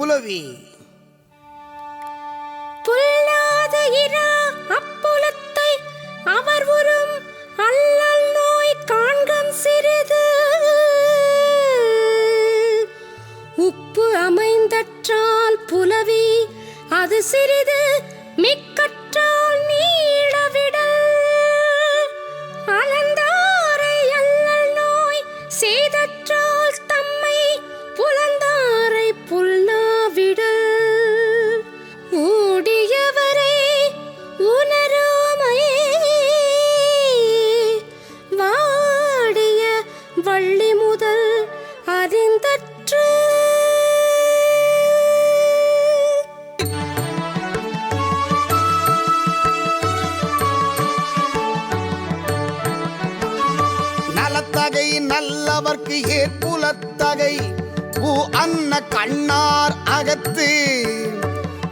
புலவி. புல்லாத இரா அப்புலத்தை அவர் உறும் அல்லல் நோய் காண்கம் சிறிது. உப்பு அமைந்தற்றால் புலவி அது சிறிது மிக்கற்றால் நீளவிடல் அலந்தாரை அல்லல் நோய் செய்தற்றால் தகை நல்லவர்க்கு ஏற்புலத்தகை பூ அன்ன கண்ணார் அகத்து.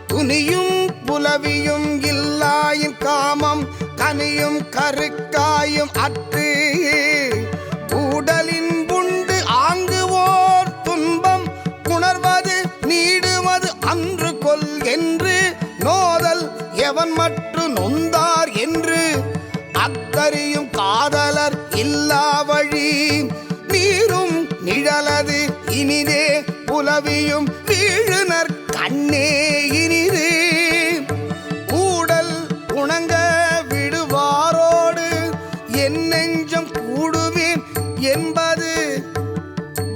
துணியும் புலவியும் இல்லாயின் காமம் கனியும் கருக்காயும் அற்று. உடலின் புண்டு ஆங்குவோர் துன்பம் உணர்வது நீடுவது அன்று கொல் என்று. நோதல் எவன் மற்று நொந்தார் என்று. அத்தறியும் காதலர் இல்லா வழி. நீரும் நிழலது இனிதே புலவியும் வீழுனர் கண்ணே இனிது. கூடல் உணங்க விடுவாரோடு என் நெஞ்சம் கூடுவேன் என்பது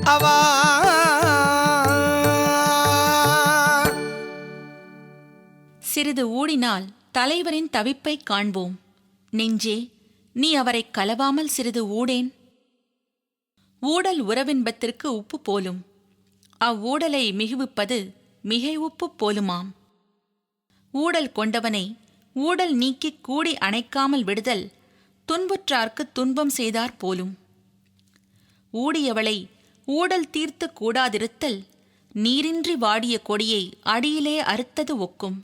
அவா. சிறிது ஊடினால் தலைவரின் தவிப்பைக் காண்போம். நெஞ்சே நீ அவரைக் கலவாமல் சிறிது ஊடேன். ஊடல் உறவின்பத்திற்கு உப்பு போலும். அவ்வூடலை மிகுவிப்பது மிகை உப்பு போலுமாம். ஊடல் கொண்டவனை ஊடல் நீக்கிக் கூடி அணைக்காமல் விடுதல் துன்புற்றார்க்குத் துன்பம் செய்தார் போலும். ஊடியவளை ஊடல் தீர்த்து கூடாதிருத்தல் நீரின்றி வாடிய கொடியை அடியிலே அறுத்தது ஒக்கும்.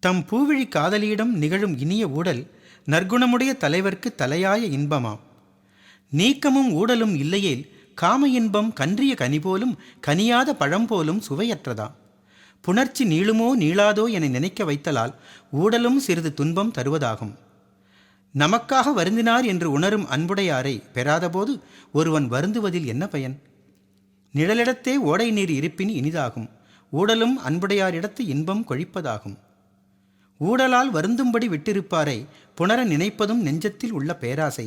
தம் பூவிழி காதலியிடம் நிகழும் இனிய ஊடல் நற்குணமுடைய தலைவர்க்கு தலையாய இன்பமாம். நீக்கமும் ஊடலும் இல்லையேல் காம இன்பம் கன்றிய கனி போலும் கனியாத பழம் போலும் சுவையற்றதாம் புணர்ச்சி நீளுமோ நீளாதோ என நினைக்க வைத்தலால் ஊடலும் சிறிது துன்பம் தருவதாகும். நமக்காக வருந்தினார் என்று உணரும் அன்புடையாரை பெறாதபோது ஒருவன் வருந்துவதில் என்ன பயன்? நிழலிடத்தே ஓடை நீர் இருப்பின் இனிதாகும். ஊடலும் அன்புடையாரிடத்து இன்பம் கொழிப்பதாகும். ஊடலால் வருந்தும்படி விட்டிருப்பாரை புணர நினைப்பதும் நெஞ்சத்தில் உள்ள பேராசை.